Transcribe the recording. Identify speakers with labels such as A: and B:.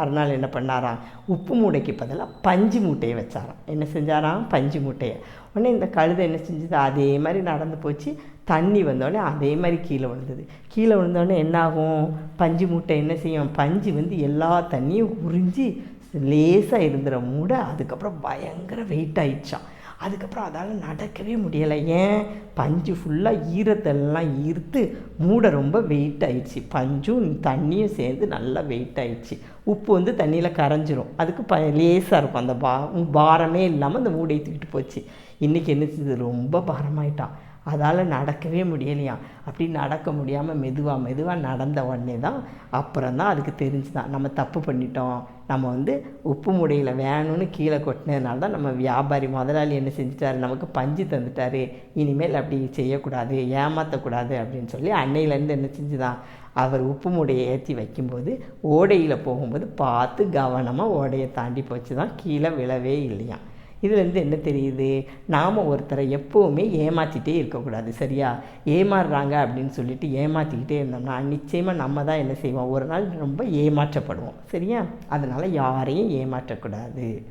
A: மறுநாள் என்ன பண்ணாராம்? உப்பு மூட்டைக்கு பதிலாக பஞ்சு மூட்டையை வச்சாராம். என்ன செஞ்சாராம்? பஞ்சு மூட்டையை. உடனே இந்த கழுதை என்ன செஞ்சது? அதே மாதிரி நடந்து போச்சு. தண்ணி வந்தோடனே அதே மாதிரி கீழே விழுந்தது. கீழே விழுந்தோடனே என்னாகும்? பஞ்சு மூட்டை என்ன செய்யும்? பஞ்சு வந்து எல்லா தண்ணியும் உறிஞ்சி லேசாக இருந்துற மூட அதுக்கப்புறம் பயங்கர வெயிட் ஆயிடுச்சான் அதுக்கப்புறம் அதால் நடக்கவே முடியலை. ஏன்? பஞ்சு ஃபுல்லாக ஈரத்தெல்லாம் ஈர்த்து மூடை ரொம்ப வெயிட் ஆயிடுச்சு. பஞ்சும் தண்ணியும் சேர்ந்து நல்லா வெயிட் ஆயிடுச்சு. உப்பு வந்து தண்ணியில் கரைஞ்சிரும். அதுக்கு ப லேசாக இருக்கும். அந்த பா பாரமே இல்லாமல் அந்த மூடையை தூக்கிட்டு போச்சு. இன்றைக்கி என்ன செய்யுது ரொம்ப பாரமாயிட்டான் அதால் நடக்கவே முடியலையாம் அப்படி நடக்க முடியாமல் மெதுவாக மெதுவாக நடந்த உடனே தான் அப்புறம் தான் அதுக்கு தெரிஞ்சுதான். நம்ம தப்பு பண்ணிட்டோம். நம்ம வந்து உப்பு மூடையில் வேணும்னு கீழே கொட்டினதுனால தான் நம்ம வியாபாரி முதலாளி என்ன செஞ்சிட்டாரு? நமக்கு பஞ்சு தந்துட்டாரு. இனிமேல் அப்படி செய்யக்கூடாது ஏமாற்றக்கூடாது அப்படின்னு சொல்லி அன்னையிலேருந்து என்ன செஞ்சுதான்? அவர் உப்பு மூடையை ஏற்றி வைக்கும்போது ஓடையில் போகும்போது பார்த்து கவனமாக ஓடையை தாண்டி போச்சு தான் கீழே விழவே இல்லையாம். இதுலேருந்து என்ன தெரியுது? நாம் ஒருத்தரை எப்போவுமே ஏமாற்றிட்டே இருக்கக்கூடாது சரியா? ஏமாறுறாங்க அப்படின்னு சொல்லிட்டு ஏமாற்றிக்கிட்டே இருந்தோம்னா நிச்சயமாக நம்ம தான் என்ன செய்வோம்? ஒரு நாள் ரொம்ப ஏமாற்றப்படுவோம் சரியா? அதனால் யாரையும் ஏமாற்றக்கூடாது.